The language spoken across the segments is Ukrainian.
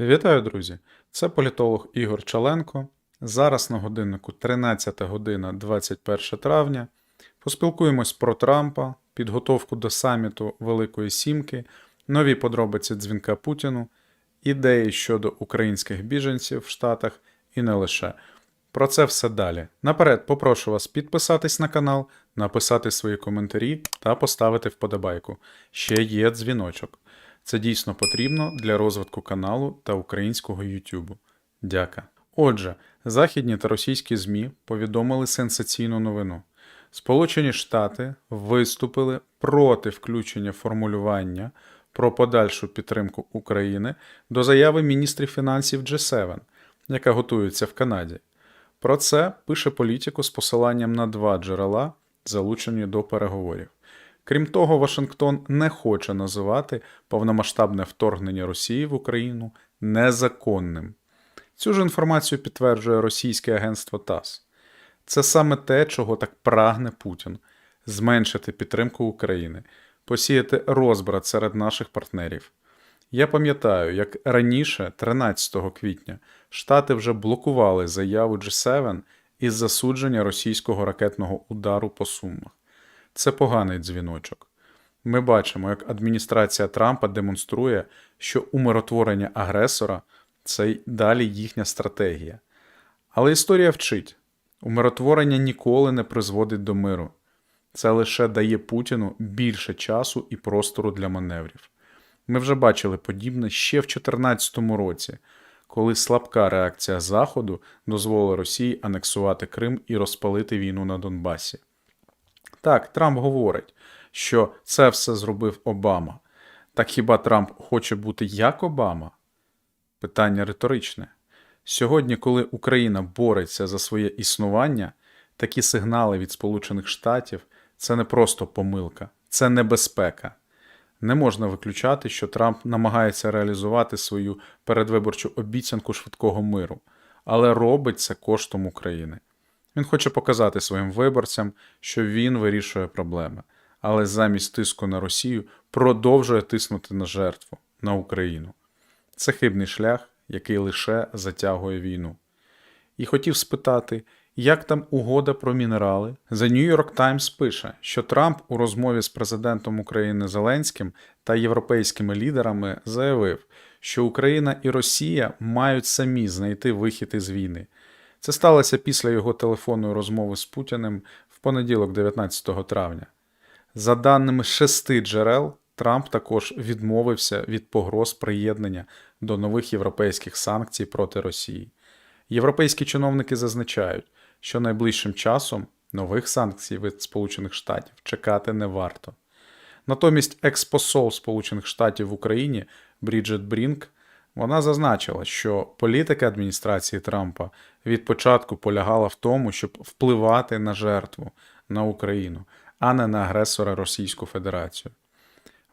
Вітаю, друзі! Це політолог Ігор Чаленко. Зараз на годиннику 13 година 21 травня. Поспілкуємось про Трампа, підготовку до саміту Великої Сімки, нові подробиці дзвінка Путіну, ідеї щодо українських біженців в Штатах і не лише. Про це все далі. Наперед попрошу вас підписатись на канал, написати свої коментарі та поставити вподобайку. Ще є дзвіночок. Це дійсно потрібно для розвитку каналу та українського YouTube. Дяка. Отже, західні та російські ЗМІ повідомили сенсаційну новину. Сполучені Штати виступили проти включення формулювання про подальшу підтримку України до заяви міністрів фінансів G7, яка готується в Канаді. Про це пише політику з посиланням на два джерела, залучені до переговорів. Крім того, Вашингтон не хоче називати повномасштабне вторгнення Росії в Україну незаконним. Цю ж інформацію підтверджує російське агентство ТАСС. Це саме те, чого так прагне Путін зменшити підтримку України, посіяти розбрат серед наших партнерів. Я пам'ятаю, як раніше, 13 квітня, Штати вже блокували заяву G7 із засудження російського ракетного удару по Сумах. Це поганий дзвіночок. Ми бачимо, як адміністрація Трампа демонструє, що умиротворення агресора це й далі їхня стратегія. Але історія вчить: умиротворення ніколи не призводить до миру. Це лише дає Путіну більше часу і простору для маневрів. Ми вже бачили подібне ще в 2014 році, коли слабка реакція Заходу дозволила Росії анексувати Крим і розпалити війну на Донбасі. Так, Трамп говорить, що це все зробив Обама. Так хіба Трамп хоче бути як Обама? Питання риторичне. Сьогодні, коли Україна бореться за своє існування, такі сигнали від Сполучених Штатів це не просто помилка, це небезпека. Не можна виключати, що Трамп намагається реалізувати свою передвиборчу обіцянку швидкого миру, але робить це коштом України. Він хоче показати своїм виборцям, що він вирішує проблеми, але замість тиску на Росію продовжує тиснути на жертву, на Україну. Це хибний шлях, який лише затягує війну. І хотів спитати, як там угода про мінерали? The New York Times пише, що Трамп у розмові з президентом України Зеленським та європейськими лідерами заявив, що Україна і Росія мають самі знайти вихід із війни. Це сталося після його телефонної розмови з Путіним в понеділок, 19 травня. За даними шести джерел, Трамп також відмовився від погроз приєднання до нових європейських санкцій проти Росії. Європейські чиновники зазначають, що найближчим часом нових санкцій від Сполучених Штатів чекати не варто. Натомість експосол Сполучених Штатів в Україні Бріджет Брінк вона зазначила, що політика адміністрації Трампа від початку полягала в тому, щоб впливати на жертву на Україну, а не на агресора Російську Федерацію.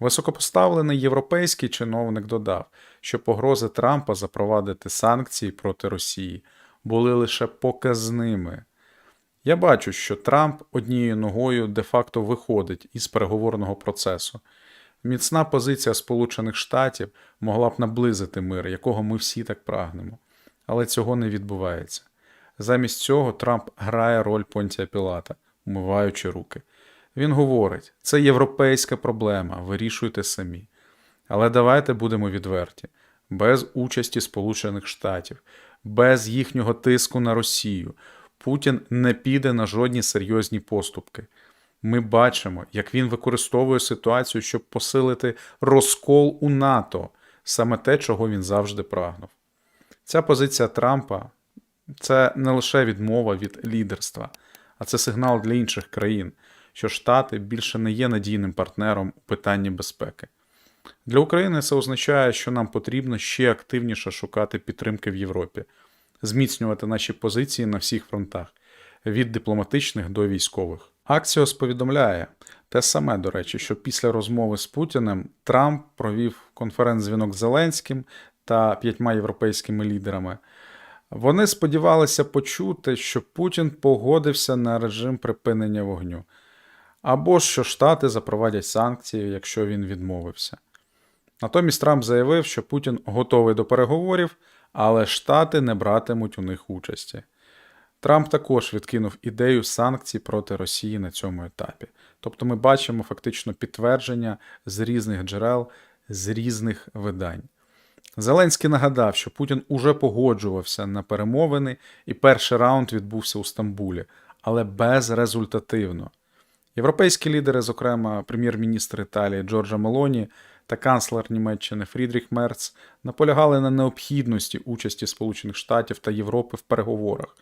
Високопоставлений європейський чиновник додав, що погрози Трампа запровадити санкції проти Росії були лише показними. Я бачу, що Трамп однією ногою де-факто виходить із переговорного процесу. Міцна позиція Сполучених Штатів могла б наблизити мир, якого ми всі так прагнемо. Але цього не відбувається. Замість цього Трамп грає роль Понтія Пілата, умиваючи руки. Він говорить: це європейська проблема, вирішуйте самі. Але давайте будемо відверті: без участі Сполучених Штатів, без їхнього тиску на Росію, Путін не піде на жодні серйозні поступки. Ми бачимо, як він використовує ситуацію, щоб посилити розкол у НАТО, саме те, чого він завжди прагнув. Ця позиція Трампа це не лише відмова від лідерства, а це сигнал для інших країн, що Штати більше не є надійним партнером у питанні безпеки. Для України це означає, що нам потрібно ще активніше шукати підтримки в Європі, зміцнювати наші позиції на всіх фронтах від дипломатичних до військових. Аксіос повідомляє те саме, до речі, що після розмови з Путіним Трамп провів конференц-дзвінок з Зеленським та п'ятьма європейськими лідерами. Вони сподівалися почути, що Путін погодився на режим припинення вогню, або що Штати запровадять санкції, якщо він відмовився. Натомість Трамп заявив, що Путін готовий до переговорів, але Штати не братимуть у них участі. Трамп також відкинув ідею санкцій проти Росії на цьому етапі. Тобто ми бачимо фактично підтвердження з різних джерел, з різних видань. Зеленський нагадав, що Путін уже погоджувався на перемовини, і перший раунд відбувся у Стамбулі, але безрезультативно. Європейські лідери, зокрема прем'єр-міністр Італії Джорджа Мелоні та канцлер Німеччини Фрідріх Мерц, наполягали на необхідності участі Сполучених Штатів та Європи в переговорах.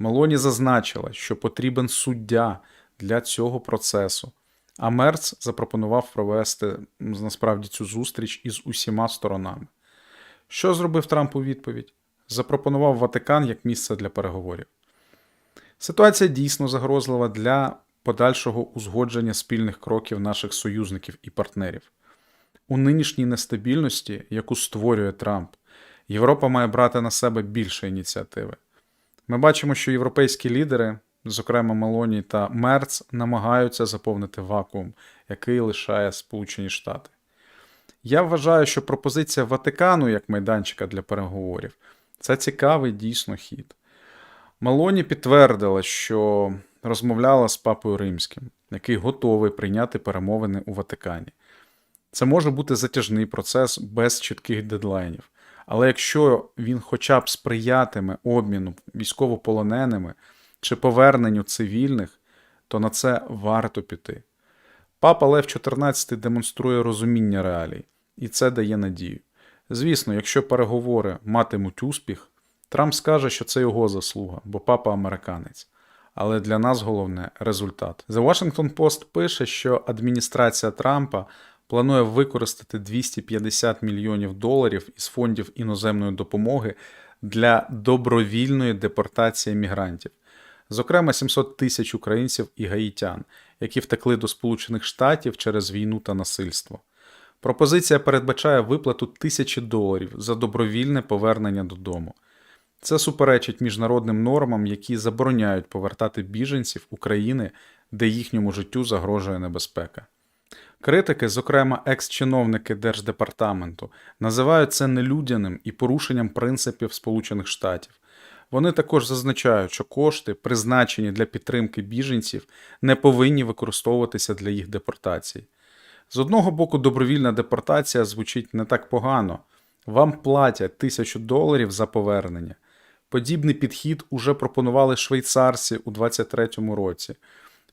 Мелоні зазначила, що потрібен суддя для цього процесу. А Мерц запропонував провести насправді цю зустріч із усіма сторонами. Що зробив Трамп у відповідь? Запропонував Ватикан як місце для переговорів. Ситуація дійсно загрозлива для подальшого узгодження спільних кроків наших союзників і партнерів. У нинішній нестабільності, яку створює Трамп, Європа має брати на себе більше ініціативи. Ми бачимо, що європейські лідери, зокрема Мелоні та Мерц, намагаються заповнити вакуум, який лишає Сполучені Штати. Я вважаю, що пропозиція Ватикану як майданчика для переговорів це цікавий дійсно хід. Мелоні підтвердила, що розмовляла з папою римським, який готовий прийняти перемовини у Ватикані. Це може бути затяжний процес без чітких дедлайнів. Але якщо він хоча б сприятиме обміну військовополоненими чи поверненню цивільних, то на це варто піти. Папа Лев XIV демонструє розуміння реалій, і це дає надію. Звісно, якщо переговори матимуть успіх, Трамп скаже, що це його заслуга, бо папа американець. Але для нас головне результат. The Washington Post пише, що адміністрація Трампа планує використати 250 мільйонів доларів із фондів іноземної допомоги для добровільної депортації мігрантів, зокрема 700 тисяч українців і гаїтян, які втекли до Сполучених Штатів через війну та насильство. Пропозиція передбачає виплату тисячі доларів за добровільне повернення додому. Це суперечить міжнародним нормам, які забороняють повертати біженців України, де їхньому життю загрожує небезпека. Критики, зокрема екс-чиновники Держдепартаменту, називають це нелюдяним і порушенням принципів Сполучених Штатів. Вони також зазначають, що кошти, призначені для підтримки біженців, не повинні використовуватися для їх депортації. З одного боку, добровільна депортація звучить не так погано. Вам платять тисячу доларів за повернення. Подібний підхід уже пропонували швейцарці у 2023 році,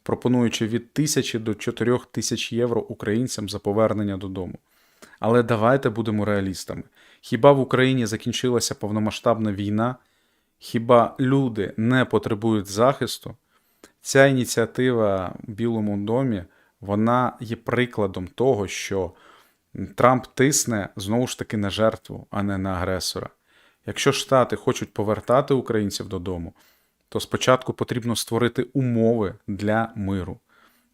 пропонуючи від 1000 до 4000 євро українцям за повернення додому. Але давайте будемо реалістами. Хіба в Україні закінчилася повномасштабна війна? Хіба люди не потребують захисту? Ця ініціатива в Білому домі вона є прикладом того, що Трамп тисне знову ж таки на жертву, а не на агресора. Якщо Штати хочуть повертати українців додому, то спочатку потрібно створити умови для миру.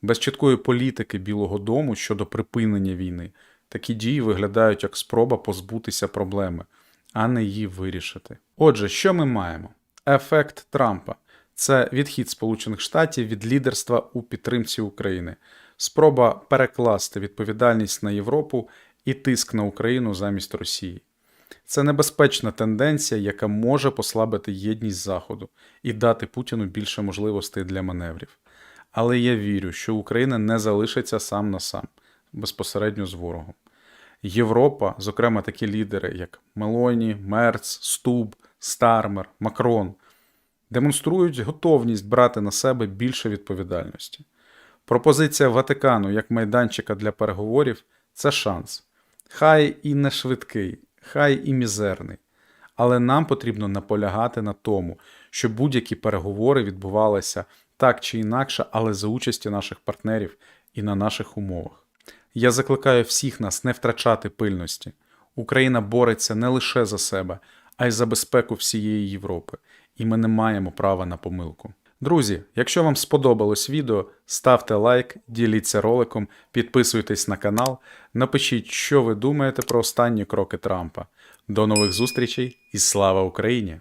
Без чіткої політики Білого Дому щодо припинення війни такі дії виглядають як спроба позбутися проблеми, а не її вирішити. Отже, що ми маємо? Ефект Трампа це відхід Сполучених Штатів від лідерства у підтримці України, спроба перекласти відповідальність на Європу і тиск на Україну замість Росії. Це небезпечна тенденція, яка може послабити єдність Заходу і дати Путіну більше можливостей для маневрів. Але я вірю, що Україна не залишиться сам на сам, безпосередньо з ворогом. Європа, зокрема такі лідери, як Мелоні, Мерц, Стуб, Стармер, Макрон, демонструють готовність брати на себе більше відповідальності. Пропозиція Ватикану як майданчика для переговорів це шанс. Хай і не швидкий, хай і мізерний. Але нам потрібно наполягати на тому, щоб будь-які переговори відбувалися так чи інакше, але за участі наших партнерів і на наших умовах. Я закликаю всіх нас не втрачати пильності. Україна бореться не лише за себе, а й за безпеку всієї Європи, і ми не маємо права на помилку. Друзі, якщо вам сподобалось відео, ставте лайк, діліться роликом, підписуйтесь на канал, напишіть, що ви думаєте про останні кроки Трампа. До нових зустрічей і слава Україні!